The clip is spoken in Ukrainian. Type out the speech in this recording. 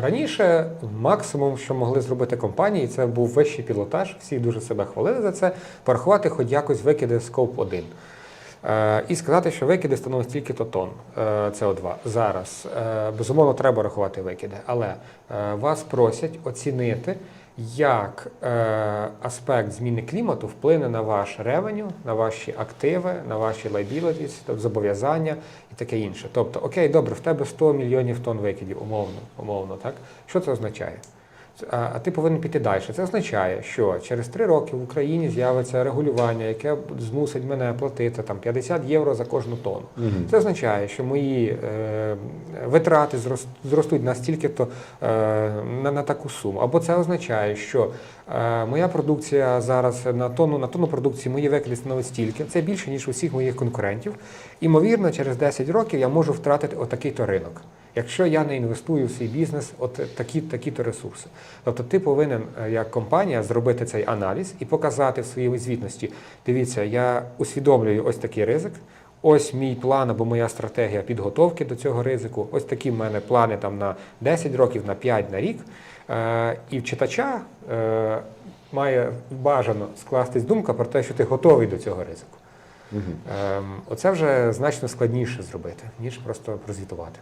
Раніше максимум, що могли зробити компанії, це був вищий пілотаж. Всі дуже себе хвалили за це. Порахувати хоч якось викиди скоп 1. Е, і сказати, що викиди становить тільки то тонн е, СО2. Зараз е, безумовно треба рахувати викиди, але вас просять оцінити, як е, аспект зміни клімату вплине на ваш ревеню, на ваші активи, на ваші liabilities, тобто зобов'язання і таке інше. Тобто, окей, добре, в тебе 100 мільйонів тонн викидів, умовно, умовно, так? Що це означає? А ти повинен піти далі. Це означає, що через три роки в Україні з'явиться регулювання, яке змусить мене платити там 50 євро за кожну тонну. Це означає, що мої е, витрати зрос- зростуть настільки то е, на, на таку суму. Або це означає, що е, моя продукція зараз на тонну на тонну продукції мої викиди становить стільки. Це більше ніж у всіх моїх конкурентів. Імовірно, через 10 років я можу втратити отакий-то ринок. Якщо я не інвестую в свій бізнес, от такі, такі-то ресурси. Тобто ти повинен е, як компанія зробити цей аналіз і показати в своїй звітності. Дивіться, я усвідомлюю ось такий ризик. Ось мій план або моя стратегія підготовки до цього ризику. Ось такі в мене плани там на 10 років, на 5, на рік. Е, і в читача е, має бажано скластись думка про те, що ти готовий до цього ризику. Ем, оце вже значно складніше зробити, ніж просто прозвітувати.